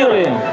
Поаплодируем.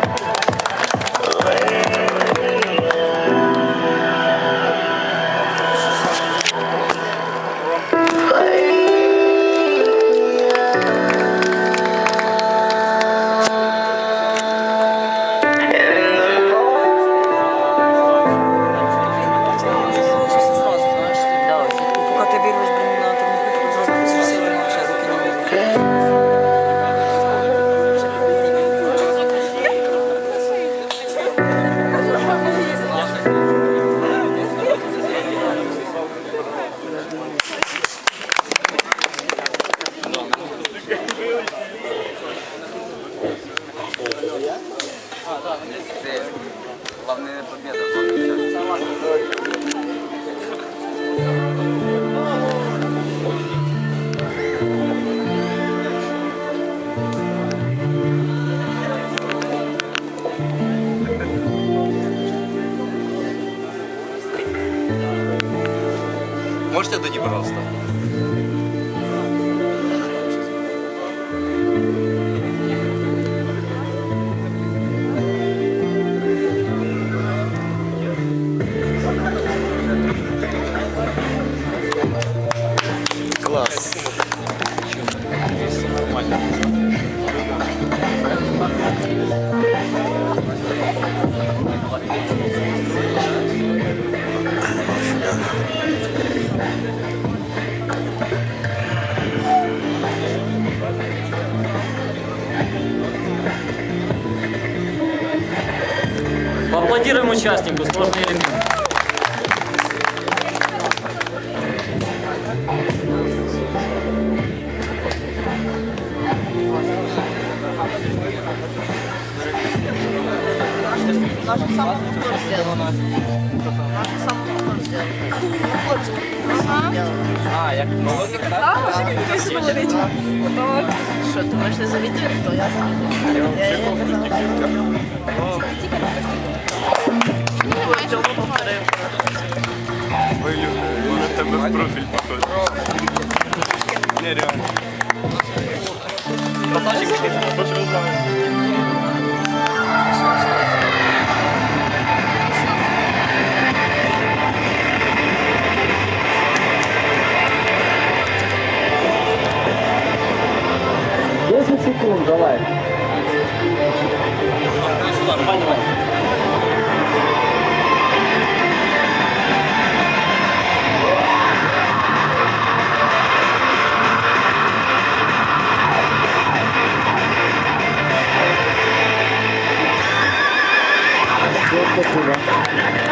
Главная победа, главная часть. Можете отойти, пожалуйста? Поаплодируем участнику. Сложный элемент. Наша самая мотор сделана. Наша самая мотор сделана. А, молодик, так? Да, вообще как весело говорить. Что, думаешь, ты завидуешь? Кто я завидую? Я я Ой, Люда, он на тебе в профіль похож. Нереально. 10 секунд, давай. Спасибо.